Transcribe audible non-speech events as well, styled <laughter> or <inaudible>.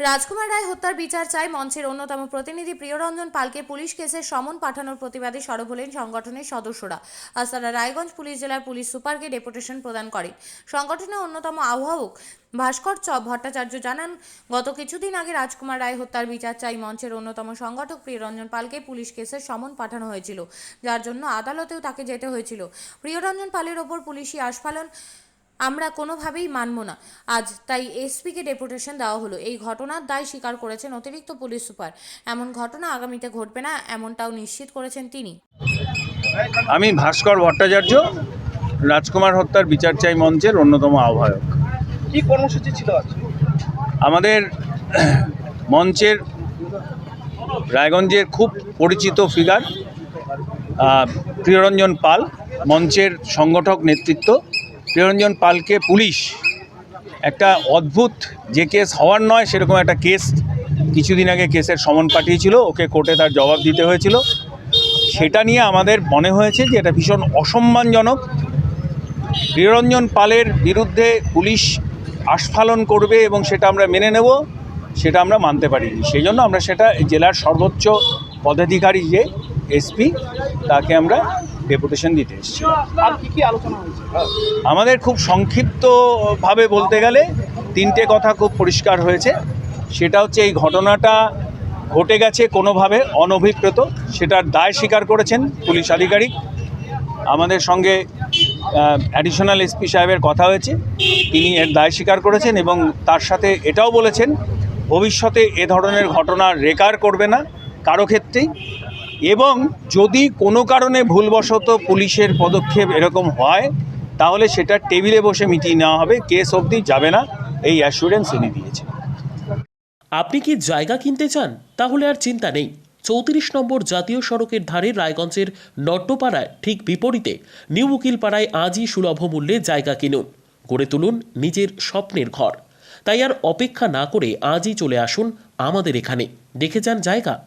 রাজকুমার রায় হত্যার বিচার চাই মঞ্চের অন্যতম প্রতিনিধি প্রিয়রঞ্জন পালকে পুলিশ কেসের সমন পাঠানোর প্রতিবাদে সরব হলেন সংগঠনের সদস্যরা। আজ তারা রায়গঞ্জ পুলিশ জেলার পুলিশ সুপারকে ডেপুটেশন প্রদান করেন। সংগঠনের অন্যতম আহ্বায়ক ভাস্কর চ ভট্টাচার্য জানান, গত কিছুদিন আগে রাজকুমার রায় হত্যার বিচার চাই মঞ্চের অন্যতম সংগঠক প্রিয়রঞ্জন পালকে পুলিশ কেসের সমন পাঠানো হয়েছিল, যার জন্য আদালতেও তাকে যেতে হয়েছিল। প্রিয়রঞ্জন পালের ওপর পুলিশি আস্ফালন আমরা কোনোভাবেই মানব না। আজ তাই এসপিকে ডেপুটেশন দেওয়া হলো। এই ঘটনার দায় স্বীকার করেছেন অতিরিক্ত পুলিশ সুপার। এমন ঘটনা আগামীতে ঘটবে না এমনটাও নিশ্চিত করেছেন তিনি। আমি ভাস্কর ভট্টাচার্য রাজকুমার হত্যার বিচার চাই মঞ্চের অন্যতম আহ্বায়ক। কি কর্মসূচি ছিল আমাদের <clears throat> মঞ্চের রায়গঞ্জের খুব পরিচিত ফিগার প্রিয়রঞ্জন পাল মঞ্চের সংগঠক নেতৃত্ব প্রিয়রঞ্জন পালকে পুলিশ একটা অদ্ভুত যে কেস হওয়ার নয়, সেরকম একটা কেস কিছুদিন আগে কেসের সমন পাঠিয়েছিল, ওকে কোর্টে তার জবাব দিতে হয়েছিল। সেটা নিয়ে আমাদের মনে হয়েছে যে এটা ভীষণ অসম্মানজনক। প্রিয়রঞ্জন পালের বিরুদ্ধে পুলিশ আস্ফালন করবে এবং সেটা আমরা মেনে নেব, সেটা আমরা মানতে পারিনি। সেই জন্য আমরা সেটা জেলার সর্বোচ্চ পদাধিকারী যে এসপি, তাকে আমরা ডেপুটেশন দিতে এসেছি। আর কি কি আলোচনা হয়েছে? আমাদের খুব সংক্ষিপ্তভাবে বলতে গেলে তিনটে কথা খুব পরিষ্কার হয়েছে। সেটা হচ্ছে এই ঘটনাটা ঘটে গেছে কোনোভাবে অনভিপ্রেত সেটার দায় স্বীকার করেছেন পুলিশ আধিকারিক। আমাদের সঙ্গে অ্যাডিশনাল এসপি সাহেবের কথা হয়েছে তিনি এর দায় স্বীকার করেছেন এবং তার সাথে এটাও বলেছেন ভবিষ্যতে এ ধরনের ঘটনা রেকার করবে না কারও ক্ষেত্রেই। এবং যদি কোনো কারণে ভুলবশত পুলিশের পদক্ষেপ এরকম হয়, তাহলে সেটা টেবিলে বসে মিটিয়ে নেওয়া হবে, কেস অবধি যাবে না, এই অ্যাসুরেন্স উনি দিয়েছে আপনি কি জায়গা কিনতে চান? তাহলে আর চিন্তা নেই। চৌত্রিশ নম্বর জাতীয় সড়কের ধারে রায়গঞ্জের নট্টপাড়ায় ঠিক বিপরীতে নিউ উকিলপাড়ায় আজই সুলভ মূল্যে জায়গা কিনুন। গড়ে তুলুন নিজের স্বপ্নের ঘর। তাই আর অপেক্ষা না করে আজই চলে আসুন আমাদের এখানে। দেখে যান জায়গা।